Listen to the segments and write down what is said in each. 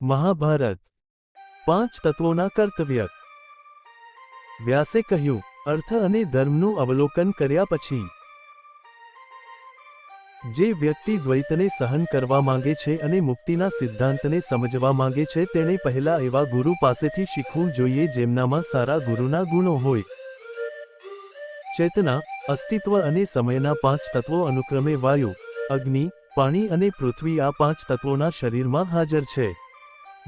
મહાભારત. પાંચ તત્વોના કર્તવ્ય. વ્યાસે કહ્યું, અર્થ અને ધર્મનું અવલોકન કર્યા પછી, જે વ્યક્તિ દ્વૈતને સહન કરવા માંગે છે અને મુક્તિના સિદ્ધાંતને સમજવા માંગે છે, તેણે પહેલા એવા ગુરુ પાસેથી શીખવું જોઈએ જેમનામાં સારા ગુરુના ગુણો હોય. ચેતના, અસ્તિત્વ અને સમયના પાંચ તત્વો અનુક્રમે વાયુ, અગ્નિ, પાણી અને પૃથ્વી આ પાંચ તત્વોના શરીરમાં હાજર છે.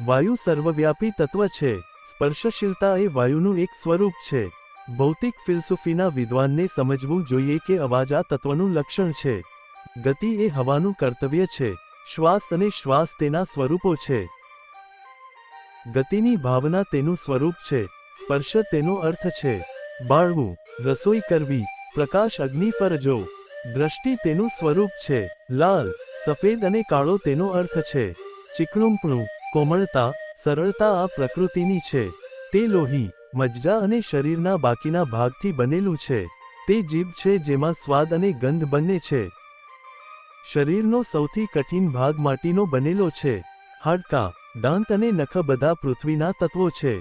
વાયુ સર્વવ્યાપી તત્વ છે. સ્પર્શશીલતા એ વાયુનું એક સ્વરૂપ છે. ભૌતિક ફિલસૂફીના વિદ્વાનને સમજવું જોઈએ કે અવાજ આ તત્વનું લક્ષણ છે. ગતિ એ હવાનું કર્તવ્ય છે. શ્વાસ અને શ્વાસ તેના સ્વરૂપો છે. ગતિની ભાવના તેનું સ્વરૂપ છે. સ્પર્શ તેનો અર્થ છે. બાળવું, રસોઈ કરવી, પ્રકાશ અગ્નિ પર જો. દ્રષ્ટિ તેનું સ્વરૂપ છે. લાલ, સફેદ અને કાળો તેનો અર્થ છે. ચીકણુંપણું કોમળતા, સરળતા આ પ્રકૃતિની છે. તે લોહી, મજ્જા અને શરીરના બાકીના ભાગથી બનેલું છે. તે જીભ છે જેમાં સ્વાદ અને ગંધ બંને છે. શરીરનો સૌથી કઠિન ભાગ માટીનો બનેલો છે. હાડકાં, દાંત અને નખ બધા પૃથ્વીના તત્વો છે.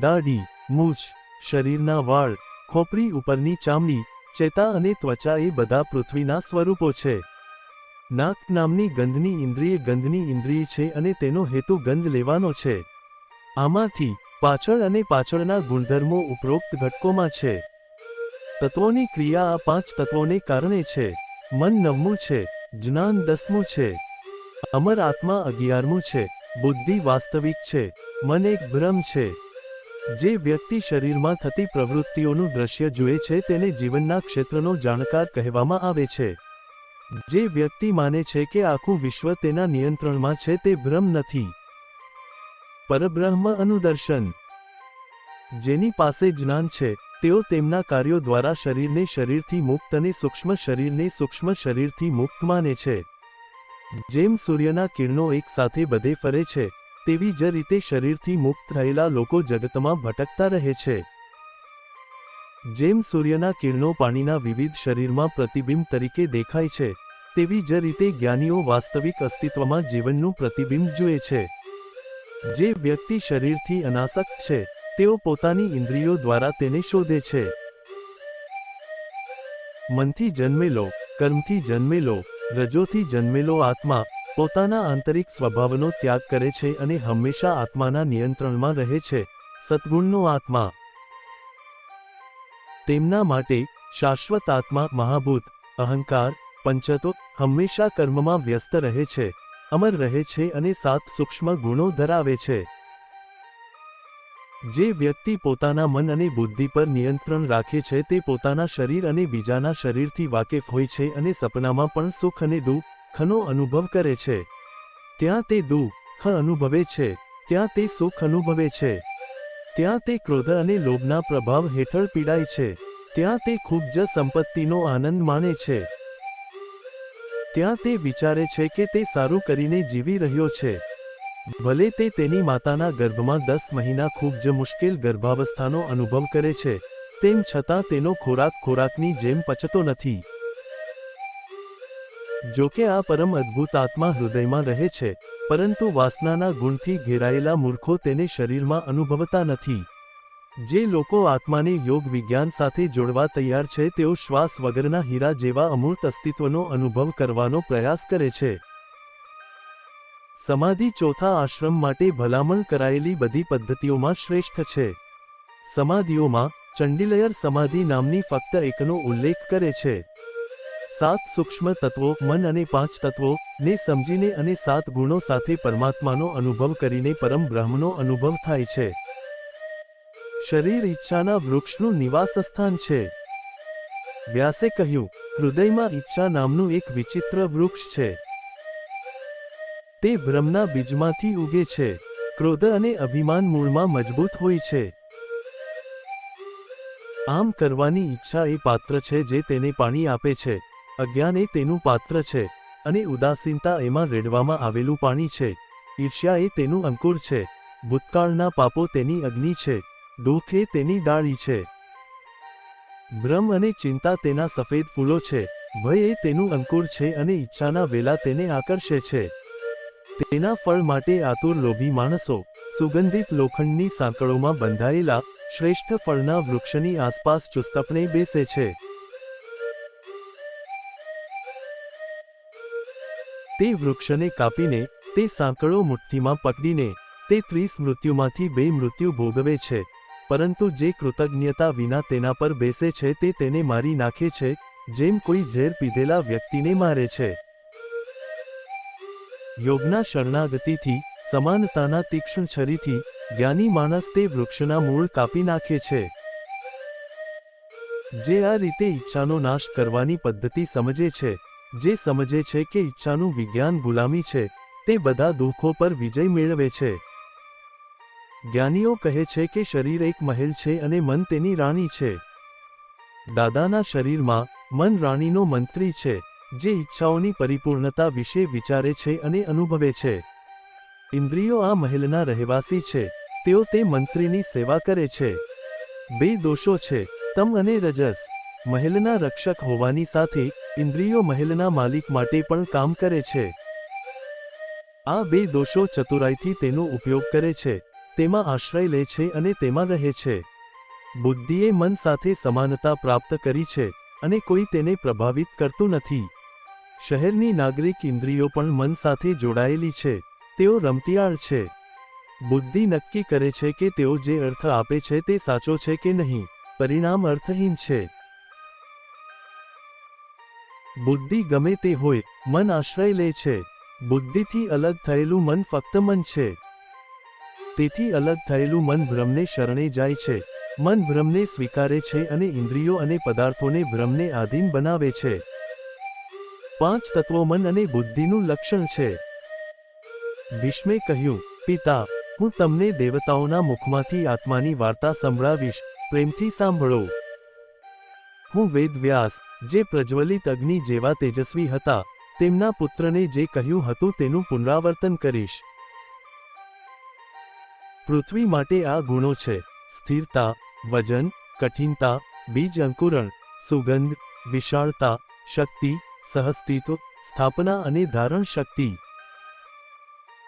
દાઢી, મૂછ, શરીરના વાળ, ખોપરી ઉપરની ચામડી, ચેતા અને ત્વચા એ બધા પૃથ્વીના સ્વરૂપો છે. નાક નામની ગંધની ઇન્દ્રિય ગંધની ઇન્દ્રિય છે અને તેનો હેતુ ગંધ લેવાનો છે. આમાંથી પાછળ અને પાછળના ગુણધર્મો ઉપરોક્ત ઘટકોમાં છે. તત્વોની ક્રિયા આ પાંચ તત્વોને કારણે છે. મન નવમું છે. જ્ઞાન દસમું છે. અમર આત્મા અગિયારમું છે. બુદ્ધિ વાસ્તવિક છે. મન એક ભ્રમ છે. જે વ્યક્તિ શરીરમાં થતી પ્રવૃત્તિઓનું દ્રશ્ય જુએ છે તેને જીવનના ક્ષેત્રનો જાણકાર કહેવામાં આવે છે. જે વ્યક્તિ માને છે કે આખું વિશ્વ તેના નિયંત્રણમાં છે તે ભ્રમ નથી. પરબ્રહ્મ અનુદર્શન. જેની પાસે જ્ઞાન છે, તેઓ તેમના કાર્યો દ્વારા શરીરને શરીરથી મુક્ત અને સૂક્ષ્મ શરીરને સૂક્ષ્મ શરીરથી મુક્ત માને છે. જેમ સૂર્યના કિરણો એક સાથે બધે ફરે છે, તેવી જ રીતે શરીરથી મુક્ત થયેલા લોકો જગતમાં ભટકતા રહે છે. જેમ સૂર્યના કિરણો પાણીના વિવિધ શરીરમાં પ્રતિબિંબ તરીકે દેખાય છે તેવી જ રીતે જ્ઞાનીઓ વાસ્તવિક અસ્તિત્વમાં જીવનનું પ્રતિબિંબ જુએ છે. જે વ્યક્તિ શરીરથી અનાસક્ત છે, તેઓ પોતાની ઇન્દ્રિયો દ્વારા તેને શોધે છે. મનથી જન્મેલો કર્મથી જન્મેલો રજોથી જન્મેલો આત્મા, પોતાના આંતરિક સ્વભાવનો ત્યાગ કરે છે અને હંમેશા આત્માના નિયંત્રણમાં રહે છે, સદગુણનો આત્મા. તેમના માટે શાશ્વત આત્મા મહાભૂત, અહંકાર પંચતો હંમેશા કર્મમાં વ્યસ્ત રહે છે, અમર રહે છે અને સાત સૂક્ષ્મ ગુણો ધરાવે છે. જે વ્યક્તિ પોતાના મન અને બુદ્ધિ પર નિયંત્રણ રાખે છે તે પોતાના શરીર અને બીજાના શરીરથી વાકેફ હોય છે અને સપનામાં પણ સુખ અને દુઃખનો અનુભવ કરે છે. ત્યાં તે દુઃખ અનુભવે છે, ત્યાં તે સુખ અનુભવે છે. ત્યાં તે ક્રોધ અને લોભના પ્રભાવ હેઠળ પીડાય છે, ત્યાં તે ખૂબ જ સંપત્તિનો આનંદ માણે છે. ત્યાં તે વિચારે છે કે તે સારું કરીને જીવી રહ્યો છે. ભલે તે તેની માતાના ગર્ભમાં દસ મહિના ખૂબ જ મુશ્કેલ ગર્ભાવસ્થાનો અનુભવ કરે છે, તેમ છતાં તેનો ખોરાક ખોરાકની જેમ પચતો નથી. જોકે આ પરમ અદ્ભુત આત્મા હૃદયમાં રહે છે, પરંતુ વાસનાના ગુણથી ઘેરાયેલા મૂર્ખો તેને શરીરમાં અનુભવતા નથી. જે લોકો આત્માને યોગ વિજ્ઞાન સાથે જોડવા તૈયાર છે, તેઓ શ્વાસ વગરના હીરા જેવા અમૂર્ત અસ્તિત્વનો અનુભવ કરવાનો પ્રયાસ કરે છે. સમાધિ ચોથા આશ્રમ માટે ભલામણ કરાયેલી બધી પદ્ધતિઓમાં શ્રેષ્ઠ છે. સમાધિઓમાં ચંડીલયર સમાધિ નામની ફક્ત એકનો ઉલ્લેખ કરે છે. સાત સૂક્ષ્મ તત્વો, મન અને પાંચ તત્વો, ને સમજીને અને સાત ગુણો સાથે પરમાત્માનો અનુભવ કરીને પરમ બ્રહ્મનો અનુભવ થાય છે. શરીર ઈચ્છાના વૃક્ષનું નિવાસ સ્થાન છે. વ્યાસે કહ્યું, હૃદયમાં ઈચ્છા નામનું એક વિચિત્ર વૃક્ષ છે. તે ભ્રમના બીજમાંથી ઉગે છે. ક્રોધ અને અભિમાન મૂળમાં મજબૂત હોય છે. આમ કરવાની ઈચ્છા એ પાત્ર છે જે તેને પાણી આપે છે. અજ્ઞાન એ તેનું પાત્ર છે અને ઉદાસીનતા એમાં રેડવામાં આવેલું પાણી છે. ઈર્ષ્યા એ તેનું અંકુર છે. ભૂતકાળના પાપો તેની અગ્નિ છે. દુઃખ એ તેની ડાળી છે. ભ્રમ અને ચિંતા તેના સફેદ ફૂલો છે. ભય એ તેનું અંકુર છે અને ઈચ્છાના વેલા તેને આકર્ષે છે. તેના ફળ માટે આતુર લોભી માણસો, સુગંધિત લોખંડની સાંકળોમાં બંધાયેલા શ્રેષ્ઠ ફળના વૃક્ષની આસપાસ ચુસ્તપણે બેસે છે. તે વૃક્ષને કાપીને, તે સાંકળો મુઠ્ઠીમાં પકડીને, તે ત્રીસ મૃત્યુમાંથી બે મૃત્યુ ભોગવે છે. પરંતુ જે કૃતજ્ઞતા વિના તેના પર બેસે છે તે તેને મારી નાખે છે, જેમ કોઈ ઝેર પીધેલા વ્યક્તિને મારે છે. યોગના શરણાગતિથી, સમાનતાના તીક્ષ્ણ છરીથી, જ્ઞાની માણસ તે વૃક્ષના મૂળ કાપી નાખે છે. જે આ રીતે ઈચ્છાનો નાશ કરવાની પદ્ધતિ સમજે છે, જે સમજે છે કે ઈચ્છાનું વિજ્ઞાન ગુલામી છે, તે બધા દુઃખો પર વિજય મેળવે છે. જ્ઞાનીઓ કહે છે કે શરીર એક મહેલ છે અને મન તેની રાણી છે. દાદાના શરીરમાં મન રાણીનો મંત્રી છે, જે ઈચ્છાઓની પરિપૂર્ણતા વિશે વિચારે છે અને અનુભવે છે. ઇન્દ્રિયો આ મહેલના રહેવાસી છે, તેઓ તે મંત્રીની સેવા કરે છે. બે દોષો છે, તમ અને રજસ. મહેલના રક્ષક હોવાની સાથે ઇન્દ્રિયો મહેલના માલિક માટે પણ કામ કરે છે. આ બે દોષો ચતુરાઈથી તેનો ઉપયોગ કરે છે. તેમાં આશ્રય લે છે અને તેમાં રહે છે. બુદ્ધિએ મન સાથે સમાનતા પ્રાપ્ત કરી છે અને કોઈ તેને પ્રભાવિત કરતું નથી. શહેરની નાગરિક ઇન્દ્રિયો પણ મન સાથે જોડાયેલી છે, તેઓ રમતિયાળ છે. બુદ્ધિ નક્કી કરે છે કે તેઓ જે અર્થ આપે છે તે સાચો છે કે નહીં, પરિણામ અર્થહીન છે. બુદ્ધિ ગમે તે હોય, મન આશ્રય લે છે. બુદ્ધિથી અલગ થયેલું મન ફક્ત મન છે. તેથી અલગ થયેલું મન ભ્રમને શરણે જાય છે. મન ભ્રમને સ્વીકારે છે અને ઇન્દ્રિયો અને પદાર્થોને ભ્રમને આધીન બનાવે છે. પાંચ તત્વો મન અને બુદ્ધિનું લક્ષણ છે. ભીષ્મે કહ્યું, પિતા, હું તમને દેવતાઓના મુખમાંથી આત્માની વાર્તા સંભળાવીશ. પ્રેમથી સાંભળો. હું વેદ વ્યાસ જે પ્રજ્વલિત અગ્નિ જેવા તેજસ્વી હતા, તેમના પુત્રને જે કહ્યું હતું તેનું પુનરાવર્તન કરીશ. પૃથ્વી માટે આ ગુણો છે. સ્થિરતા, વજન, કઠિનતા, બીજ અંકુરણ, સુગંધ, વિશાળતા, શક્તિ સહસ્તિત્વ સ્થાપના અને ધારણ શક્તિ.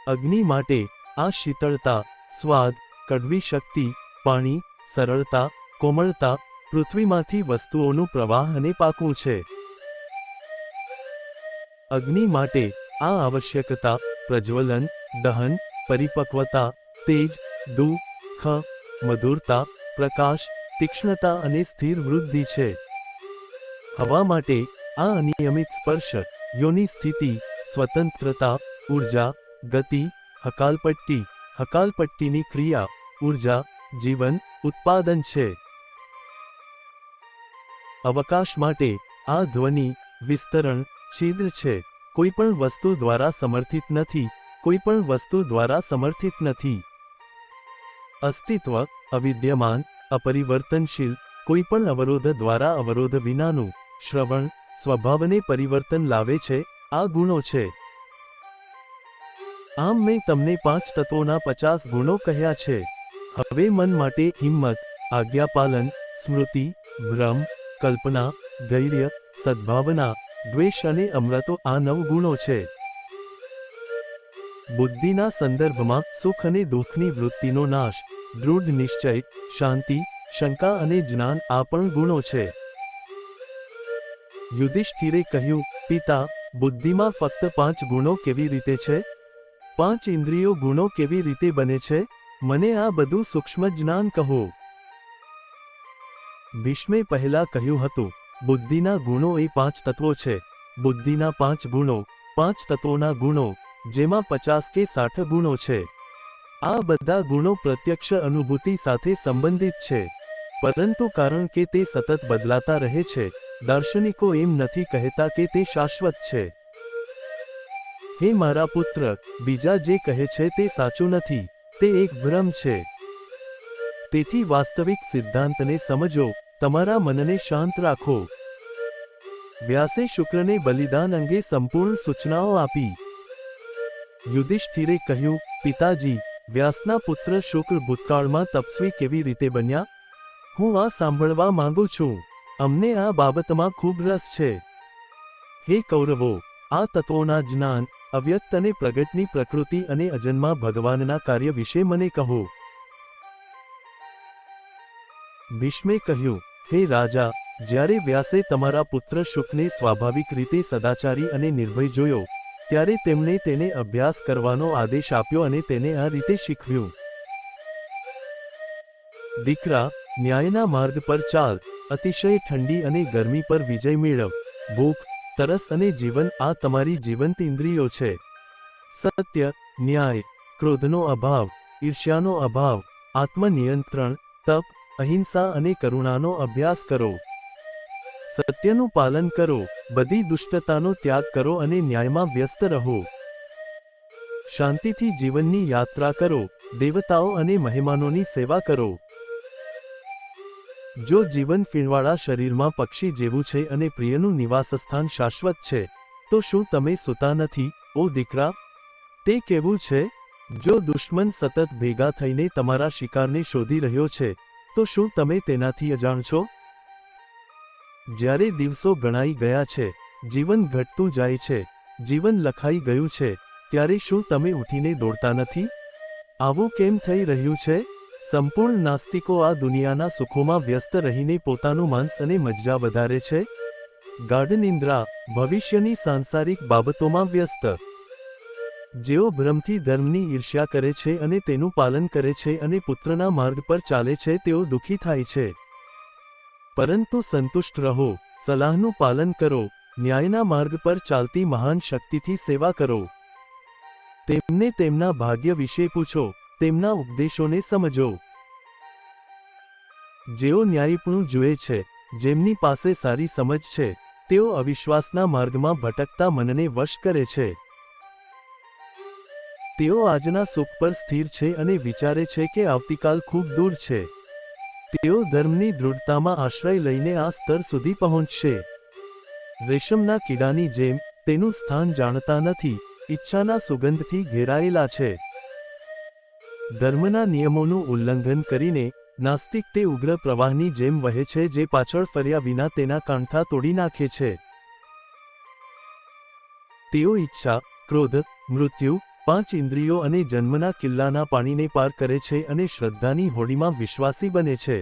અગ્નિ માટે આ શીતળતા, સ્વાદ, કડવી શક્તિ, પાણી, સરળતા, કોમળતા, પૃથ્વીમાંથી વસ્તુઓનું પ્રવાહ અને પાકવું છે. અગ્નિ માટે આ આવશ્યકતા, પ્રજ્વલન, દહન, પરિપક્વતા તેજ, દુઃખ મધુરતા, પ્રકાશ, તીક્ષ્ણતા અને સ્થિર વૃદ્ધિ છે. હવા માટે આ અનિયમિત સ્પર્શ, યોની સ્થિતિ, સ્વતંત્રતા, ઊર્જા, ગતિ, હકાલપટ્ટી, હકાલપટ્ટીની ક્રિયા, ઊર્જા, જીવન, ઉત્પાદન છે. અવકાશ માટે આ ધ્વનિ, વિસ્તરણ, છિદ્ર છે. કોઈ પણ વસ્તુ દ્વારા સમર્થિત નથી, કોઈ પણ વસ્તુ દ્વારા સમર્થિત નથી. અસ્તિત્વ, અવિદ્યમાન, અપરિવર્તનશીલ, કોઈપણ અવરોધ દ્વારા અવરોધ વિનાનું શ્રવણ, સ્વભાવને પરિવર્તન લાવે છે, આ ગુણો છે. આમ મેં તમને પાંચ તત્વોના પચાસ ગુણો કહ્યા છે. હવે મન માટે હિંમત આજ્ઞાપાલન સ્મૃતિ, ભ્રમ, કલ્પના, ધૈર્ય, સદ્ભાવના, દ્વેષ અને અમૃતો આ નવ ગુણો છે. બુદ્ધિના સંદર્ભમાં સુખ અને દુઃખની વૃત્તિનો નાશ, દૃઢ નિશ્ચય, શાંતિ, શંકા અને જ્ઞાન આ પણ ગુણો છે. યુધિષ્ઠિરે કહ્યું, પિતા, બુદ્ધિમાં ફક્ત પાંચ ગુણો કેવી રીતે છે? પાંચ ઇન્દ્રિયો ગુણો કેવી રીતે બને છે? મને આ બધું સૂક્ષ્મ જ્ઞાન કહો. ભીષ્મે પહેલા કહ્યું હતું, બુદ્ધિના ગુણો એ પાંચ તત્વો છે. બુદ્ધિના પાંચ ગુણો, પાંચ તત્વોના ગુણો જેમાં પચાસ કે સાઠ ગુણો છે. આ બધા ગુણો પ્રત્યક્ષ અનુભૂતિ સાથે સંબંધિત છે. પરંતુ કારણ કે તે સતત બદલાતા રહે છે, દાર્શનિકો એમ નથી કહેતા કે તે શાશ્વત છે. હે મારા પુત્ર, બીજા જે કહે છે તે સાચું નથી, તે એક ભ્રમ છે. તેથી વાસ્તવિક સિદ્ધાંતને સમજો, તમારા મનને શાંત રાખો. વ્યાસે શુક્રને બલિદાન અંગે સંપૂર્ણ સૂચનાઓ આપી. યુધિષ્ઠિરે કહ્યું, પિતાજી, વ્યાસના પુત્ર શુક્ર ભૂતકાળમાં તપસ્વી કેવી રીતે બન્યા? હું આ સાંભળવા માંગુ છું. અમને આ બાબતમાં ખૂબ રસ છે. હે કૌરવો, આ તત્વોના જ્ઞાન અવ્યક્ત અને પ્રગટની પ્રકૃતિ અને અજન્મા ભગવાનના કાર્ય વિશે મને કહો. ભીષ્મે કહ્યું, હે રાજા, જ્યારે વ્યાસે તમારા પુત્ર શુકને સ્વાભાવિક રીતે સદાચારી અને નિર્ભય જોયો ત્યારે તેમણે તેને અભ્યાસ કરવાનો આદેશ આપ્યો અને તેને આ રીતે શીખવ્યું. દીકરા, ન્યાયના માર્ગ પર ચાલ. અતિશય ઠંડી અને ગરમી પર વિજય મેળવ. ભૂખ, તરસ અને જીવન આ તમારી જીવંત ઇન્દ્રિયો છે. સત્ય, ન્યાય, ક્રોધનો અભાવ, ઈર્ષ્યાનો અભાવ, આત્મનિયંત્રણ, તપ, અહિંસા અને કરુણાનો અભ્યાસ કરો. સત્યનું પાલન કરો, બધી દુષ્ટતાનો ત્યાગ કરો અને ન્યાયમાં વ્યસ્ત રહો. શાંતિથી જીવનની યાત્રા કરો, દેવતાઓ અને મહેમાનોની સેવા કરો. જો જીવન ફીણવાળા શરીરમાં પક્ષી જેવું છે અને પ્રિયનું નિવાસસ્થાન શાશ્વત છે, તો શું તમે સૂતા નથી, ઓ દીકરા? તે કેવું છે? જો દુશ્મન સતત ભેગા થઈને તમારા શિકારને શોધી રહ્યો છે, તો શું તમે તેનાથી અજાણ છો? જ્યારે દિવસો ગણાઈ ગયા છે, જીવન ઘટતું જાય છે, જીવન લખાઈ ગયું છે, ત્યારે શું તમે ઉઠીને દોડતા નથી? આવું કેમ થઈ રહ્યું છે? સંપૂર્ણ નાસ્તિકો આ દુનિયાના સુખોમાં વ્યસ્ત રહીને પોતાનું માંસ અને મજ્જા વધારે છે? ગાર્ડન ઇન્દ્રા ભવિષ્યની સાંસારિક બાબતોમાં વ્યસ્ત. જેઓ ભ્રમથી ધર્મની ઈર્ષ્યા કરે છે અને તેનું પાલન કરે છે અને પુત્રના માર્ગ પર ચાલે છે, તેઓ દુઃખી થાય છે. પરંતુ સંતુષ્ટ રહો, સલાહનું પાલન કરો, ન્યાયના માર્ગ પર ચાલતી મહાન શક્તિથી સેવા કરો. તેમને તેમના ભાગ્ય વિશે પૂછો, તેમના ઉપદેશોને સમજો. જેઓ ન્યાયીપણું જુએ છે, જેમની પાસે સારી સમજ છે, તેઓ અવિશ્વાસના માર્ગમાં ભટકતા મનને વશ કરે છે. તેઓ આજના સુખ પર સ્થિર છે અને વિચારે છે કે આવતીકાલ ખૂબ દૂર છે. તેઓ ધર્મની દૃઢતામાં આશ્રય લઈને આ સ્તર સુધી પહોંચશે. રેશમના કીડાની જેમ, તેનું સ્થાન જાણતા નથી, ઈચ્છાના સુગંધથી ઘેરાયેલા છે. ધર્મના નિયમોનું ઉલ્લંઘન કરીને, નાસ્તિક તે ઉગ્ર પ્રવાહની જેમ વહે છે જે પાછળ ફર્યા વિના તેના કાંઠા તોડી નાખે છે. તેઓ ઈચ્છા, ક્રોધ, મૃત્યુ પાંચ ઇન્દ્રિયો અને જન્મના કિલ્લાના પાણીને પાર કરે છે અને શ્રદ્ધાની હોડીમાં વિશ્વાસી બને છે.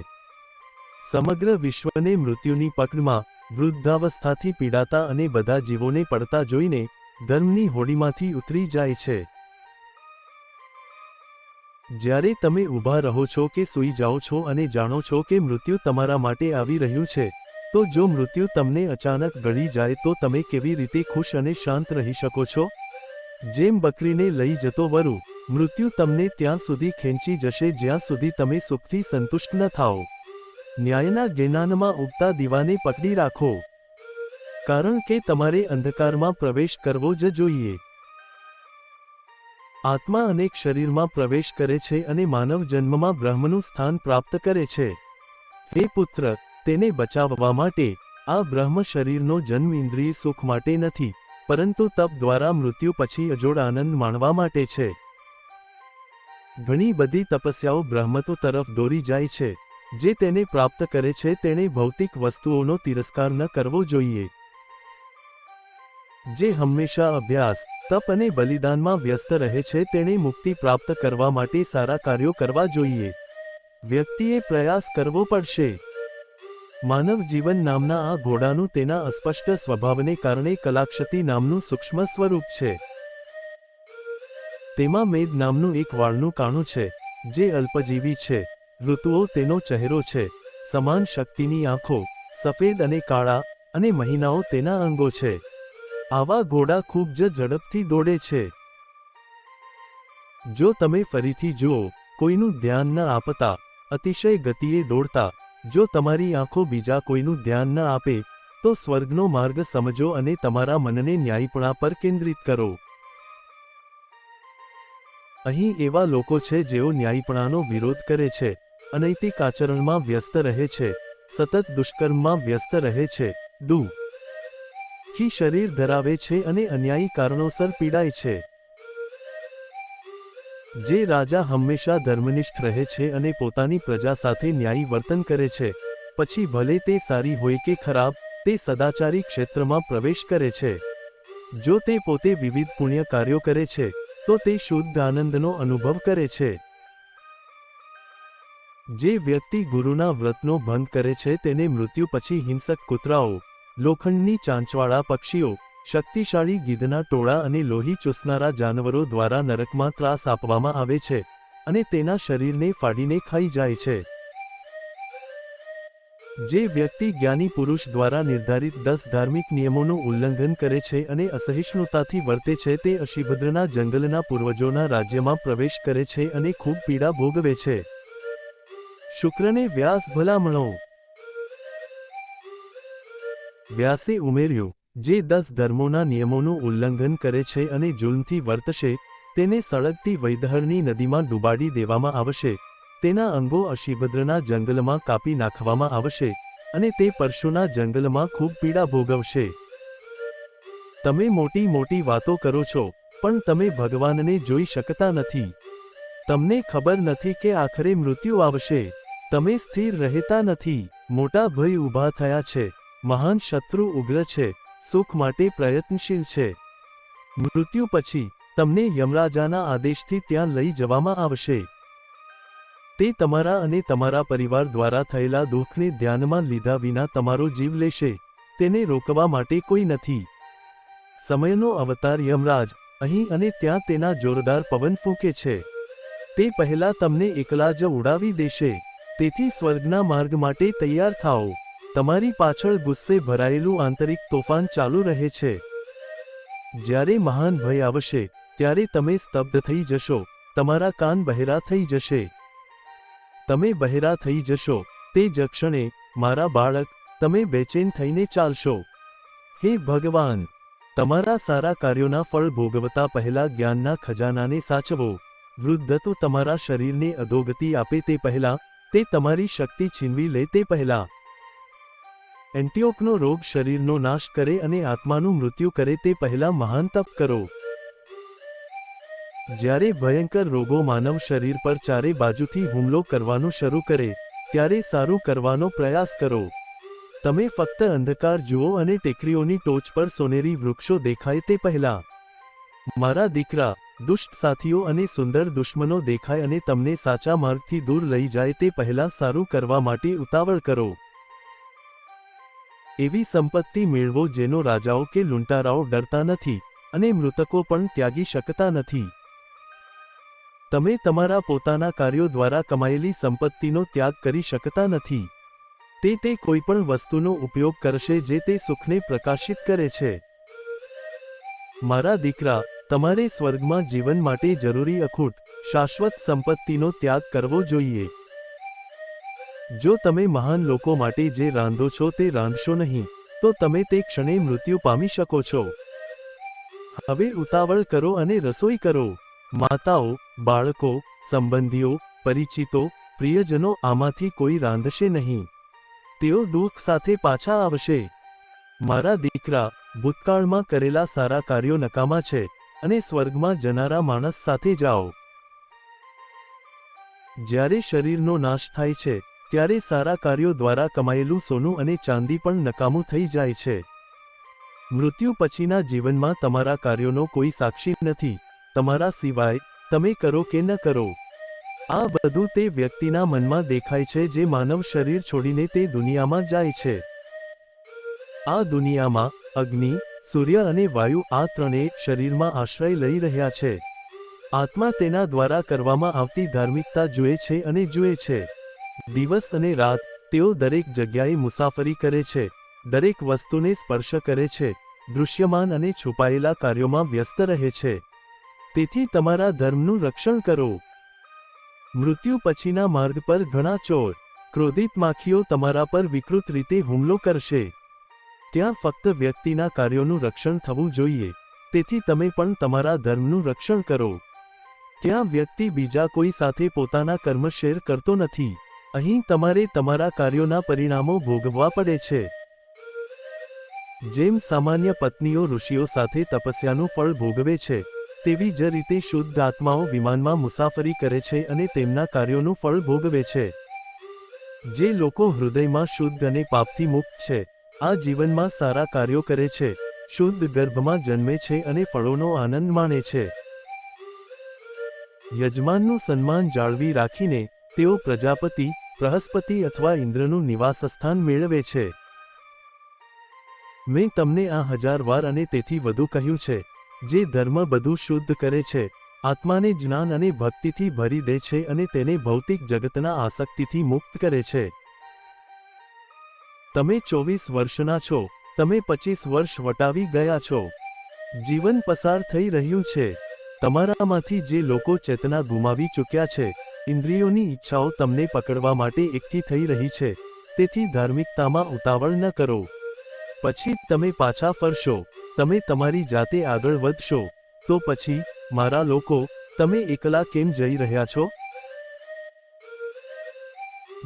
સમગ્ર વિશ્વને મૃત્યુની પકડમાં વૃદ્ધાવસ્થાથી પીડાતા અને બધા જીવોને પડતા જોઈને, ધર્મની હોડીમાંથી ઉતરી જાય છે. જ્યારે તમે ઊભા રહો છો કે સૂઈ જાઓ છો અને જાણો છો કે મૃત્યુ તમારા માટે આવી રહ્યું છે, તો જો મૃત્યુ તમને અચાનક ગળી જાય તો તમે કેવી રીતે ખુશ અને શાંત રહી શકો છો? જેમ બકરીને લઈ જતો વરુ, મૃત્યુ તમને ત્યાં સુધી ખેંચી જશે જ્યાં સુધી તમે સુખથી સંતુષ્ટ ન થાઓ. ન્યાયના જ્ઞાનમાં ઉગતા દીવાને પકડી રાખો. કારણ કે તમારે અંધકારમાં પ્રવેશ કરવો જ જોઈએ. આત્મા અનેક શરીરમાં પ્રવેશ કરે છે અને માનવ જન્મમાં બ્રહ્મનું સ્થાન પ્રાપ્ત કરે છે. હે પુત્ર, તેને બચાવવા માટે આ બ્રહ્મ શરીરનો જન્મ ઇન્દ્રિય સુખ માટે નથી. પરંતુ તપ દ્વારા મૃત્યુ પછી અજોડ આનંદ માણવા માટે છે. ઘણી બધી તપસ્યાઓ બ્રહ્મતો તરફ દોરી જાય છે, જે તેને પ્રાપ્ત કરે છે તેણે ભૌતિક વસ્તુઓનો તિરસ્કાર ન કરવો જોઈએ. જે હંમેશા અભ્યાસ, તપ અને બલિદાનમાં વ્યસ્ત રહે છે તેણે મુક્તિ પ્રાપ્ત કરવા માટે સારા કાર્યો કરવા જોઈએ. વ્યક્તિએ પ્રયાસ કરવો પડશે. માનવ જીવન નામના આ ઘોડાનું તેના અસ્પષ્ટ સ્વભાવને કારણે કલાક્ષતિ નામનું સૂક્ષ્મ સ્વરૂપ છે. તેમાં મેદ નામનું એક વાળનું કાણું છે, જે અલ્પજીવી છે. ઋતુઓ તેનો ચહેરો છે. સમાન શક્તિની આંખો, સફેદ અને કાળા, અને મહિનાઓ તેના અંગો છે. આવા ઘોડા ખૂબ જ ઝડપથી દોડે છે. જો તમે ફરીથી જુઓ, કોઈનું ધ્યાન ન આપતા, અતિશય ગતિએ દોડતા જો તમારી આંખો બીજા કોઈનું ધ્યાન ન આપે, તો સ્વર્ગનો માર્ગ સમજો અને તમારા મનને ન્યાયીપણા પર કેન્દ્રિત કરો. અહીં એવા લોકો છે જેઓ ન્યાયીપણાનો વિરોધ કરે છે, અનૈતિક આચરણમાં વ્યસ્ત રહે છે, સતત દુષ્કર્મમાં વ્યસ્ત રહે છે, દુ. ખી શરીર ધરાવે છે અને અન્યાયી કારણોસર પીડાય છે. જે રાજા હંમેશા ધર્મનિષ્ઠ રહે છે અને પોતાની પ્રજા સાથે ન્યાયી વર્તન કરે છે. પછી ભલે તે સારી હોય કે ખરાબ, તે સદાચારી ક્ષેત્રમાં પ્રવેશ કરે છે. જો તે પોતે વિવિધ પુણ્ય કાર્યો કરે છે, તો તે શુદ્ધ આનંદનો અનુભવ કરે છે. જે વ્યક્તિ ગુરુના વ્રતનો ભંગ કરે છે, તેને મૃત્યુ પછી હિંસક કૂતરાઓ, લોખંડની ચાંચવાળા પક્ષીઓ શક્તિશાળી ગીધના ટોળા અને લોહી ચૂસનારા જાનવરો દ્વારા નરકમાં ત્રાસ આપવામાં આવે છે અને તેના શરીરને ફાડીને ખાઈ જાય છે. જે વ્યક્તિ જ્ઞાની પુરુષ દ્વારા નિર્ધારિત દસ ધાર્મિક નિયમોનું ઉલ્લંઘન કરે છે અને અસહિષ્ણુતાથી વર્તે છે તે અશિભદ્રના જંગલના પૂર્વજોના રાજ્યમાં પ્રવેશ કરે છે અને ખૂબ પીડા ભોગવે છે. શુક્રને વ્યાસ ભલામણો. વ્યાસે ઉમેર્યું જે દસ ધર્મોના નિયમોનું ઉલ્લંઘન કરે છે અને જુલ્મથી વર્તશે, તેને સળગતી વૈદહરની નદીમાં ડૂબાડી દેવામાં આવશે. તેના અંગો અશિભદ્રના જંગલમાં કાપી નાખવામાં આવશે અને તે પરશુના જંગલમાં ખૂબ પીડા ભોગવશે. તમે મોટી મોટી વાતો કરો છો, પણ તમે ભગવાનને જોઈ શકતા નથી. તમને ખબર નથી કે આખરે મૃત્યુ આવશે. તમે સ્થિર રહેતા નથી. મોટા ભય ઊભા થયા છે. મહાન શત્રુ ઉગ્ર છે. સુખ માટે પ્રયત્નશીલ છે. મૃત્યુ પછી, તમને યમરાજાના આદેશથી ત્યાં લઈ જવામાં આવશે. તે તમારા અને તમારા પરિવાર દ્વારા થયેલા દુઃખને ધ્યાનમાં લીધા વિના તમારો જીવ લેશે. તેને રોકવા માટે કોઈ નથી. સમયનો અવતાર યમરાજ, અહીં અને ત્યાં તેના જોરદાર પવન ફૂંકે છે. તે પહેલા તમને એકલા જ ઉડાવી દેશે. તેથી સ્વર્ગના માર્ગ માટે તૈયાર થાઓ. તમારી પાછળ ગુસ્સે ભરાયેલું આંતરિક તોફાન ચાલુ રહે છે. જ્યારે મહાન ભય આવશે, ત્યારે તમે સ્તબ્ધ થઈ જશો, તમારા કાન બહેરા થઈ જશે. તમે બહેરા થઈ જશો, તે જ ક્ષણે, મારા બાળક, તમે બેચેન થઈને ચાલશો. હે ભગવાન! તમારા સારા કાર્યોના ફળ ભોગવતા પહેલા જ્ઞાનના ખજાનાને સાચવો. વૃદ્ધ તો તમારા શરીરને અધોગતિ આપે તે પહેલા, તે તમારી શક્તિ છીનવી લે તે પહેલા. એન્ટિયોકનો રોગ શરીરનો નાશ કરે અને આત્માનું મૃત્યુ કરે તે પહેલા મહાન તપ કરો. જ્યારે ભયંકર રોગો માનવ શરીર પર ચારે બાજુથી હુમલો કરવાનું શરૂ કરે, ત્યારે સારું કરવાનો પ્રયાસ કરો. તમે ફક્ત અંધકાર જુઓ અને ટેકરીઓની ટોચ પર સોનેરી વૃક્ષો દેખાય તે પહેલા. મારા દીકરા, દુષ્ટ સાથીઓ અને સુંદર દુશ્મનો દેખાય અને તમને સાચા માર્ગથી દૂર લઈ જાય તે પહેલા સારું કરવા માટે ઉતાવળ કરો. એવી સંપત્તિ મેળવો જેનો રાજાઓ કે લૂંટારાઓ ડરતા નથી અને મૃતકો પણ ત્યાગી શકતા નથી. તમે તમારા પોતાના કાર્યો દ્વારા કમાયેલી સંપત્તિનો ત્યાગ કરી શકતા નથી. તે તે કોઈપણ વસ્તુનો ઉપયોગ કરશે જે તે સુખને પ્રકાશિત કરે છે. મારા દીકરા, તમારે સ્વર્ગમાં જીવન માટે જરૂરી અખૂટ, શાશ્વત સંપત્તિનો ત્યાગ કરવો જોઈએ. જો તમે મહાન લોકો માટે જે રાંધો છો તે રાંધશો નહીં, તો તમે તે ક્ષણે મૃત્યુ પામી શકો છો. હવે ઉતાવળ કરો અને રસોઈ કરો. માતાઓ, બાળકો, સંબંધીઓ, પરિચિતો, પ્રિયજનો આમાંથી કોઈ રાંધશે નહીં. તેઓ દુઃખ સાથે પાછા આવશે. મારા દીકરા, ભૂતકાળમાં કરેલા સારા કાર્યો નકામા છે અને સ્વર્ગમાં જનારા માણસ સાથે જાઓ. જ્યારે શરીરનો નાશ થાય છે ત્યારે સારા કાર્યો દ્વારા કમાયેલું સોનું અને ચાંદી પણ નકામું થઈ જાય છે. મૃત્યુ પછીના જીવનમાં તમારા કાર્યોનો કોઈ સાક્ષી નથી. તમારા સિવાય, તમે કરો કે ન કરો. આ બધું તે વ્યક્તિના મનમાં દેખાય છે જે માનવ શરીર છોડીને તે દુનિયામાં જાય છે. આ દુનિયામાં, અગ્નિ, સૂર્ય અને વાયુ આ ત્રણેય શરીરમાં આશ્રય લઈ રહ્યા છે. આત્મા તેના દ્વારા કરવામાં આવતી ધાર્મિકતા જુએ છે અને જુએ છે. દિવસ અને રાત તેઓ દરેક જગ્યાએ મુસાફરી કરે છે, દરેક વસ્તુને સ્પર્શ કરે છે, દૃશ્યમાન અને છુપાયેલા કાર્યોમાં વ્યસ્ત રહે છે. તેથી તમારા ધર્મનું રક્ષણ કરો. મૃત્યુ પછીના માર્ગ પર ઘણા ચોર, ક્રોધિત માખીઓ તમારા પર વિકૃત રીતે હુમલો કરશે. ત્યાં ફક્ત વ્યક્તિના કાર્યોનું રક્ષણ થવું જોઈએ, તેથી તમે પણ તમારા ધર્મનું રક્ષણ કરો. ત્યાં વ્યક્તિ બીજા કોઈ સાથે પોતાના કર્મ શેર કરતો નથી. અહીં તમારે તમારા કાર્યોના પરિણામો ભોગવવા પડે છે. જેમ સામાન્ય પત્નીઓ ઋષિઓ સાથે તપસ્યાનું ફળ ભોગવે છે, તેવી જ રીતે શુદ્ધ આત્માઓ વિમાનમાં મુસાફરી કરે છે અને તેમના કાર્યોનું ફળ ભોગવે છે. જે લોકો હૃદયમાં શુદ્ધ અને પાપથી મુક્ત છે, આ જીવનમાં સારા કાર્યો કરે છે, શુદ્ધ ગર્ભમાં જન્મે છે અને ફળોનો આનંદ માણે છે. યજમાનનું સન્માન જાળવી રાખીને, તેઓ પ્રજાપતિ બૃહસ્પતિ અથવા ઇન્દ્રનું નિવાસસ્થાન મેળવે છે. મેં તમને આ હજાર વાર અને તેથી વધુ કહ્યું છે, જે ધર્મ બધું શુદ્ધ કરે છે, આત્માને જ્ઞાન અને ભક્તિથી ભરી દે છે અને તેને ભૌતિક જગતના આસક્તિથી મુક્ત કરે છે. તમે ચોવીસ વર્ષના છો, તમે પચીસ વર્ષ વટાવી ગયા છો. જીવન પસાર થઈ રહ્યું છે. તમારામાંથી જે લોકો ચેતના ગુમાવી ચૂક્યા છે ઇન્દ્રિયોની ઈચ્છાઓ તમને પકડવા માટે એકઠી થઈ રહી છે. તેથી ધાર્મિકતામાં ઉતાવળ ન કરો. પછી તમે પાછા ફરશો. તમે તમારી જાતે આગળ વધશો. તો પછી, મારા લોકો, તમે એકલા કેમ જઈ રહ્યા છો?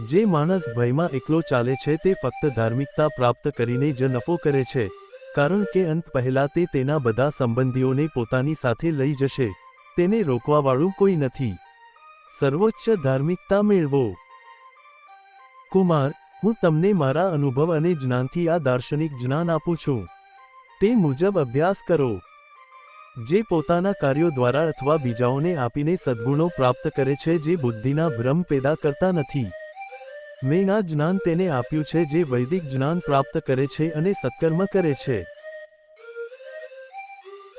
જે માણસ ભયમાં એકલો ચાલે છે તે ફક્ત ધાર્મિકતા પ્રાપ્ત કરીને જ નફો કરે છે. કારણ કે અંત પહેલા તે તેના બધા સંબંધીઓને પોતાની સાથે લઈ જશે. તેને રોકવાવાળું કોઈ નથી. સર્વોચ્ચ ધાર્મિકતા મેળવો. કુમાર, હું તમને મારા અનુભવ અને જ્ઞાનથી આ દાર્શનિક જ્ઞાન આપું છું. તે મુજબ અભ્યાસ કરો. જે પોતાના કાર્યો દ્વારા અથવા બીજાઓને આપીને સદ્ગુણો પ્રાપ્ત કરે છે જે બુદ્ધિના ભ્રમ પેદા કરતા નથી. મેં આ જ્ઞાન તેને આપ્યું છે જે વૈદિક જ્ઞાન પ્રાપ્ત કરે છે અને સત્કર્મ કરે છે.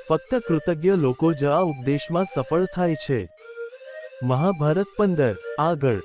ફક્ત કૃતજ્ઞ લોકો જ આ ઉપદેશમાં સફળ થાય છે. મહાભારત પંદર આગળ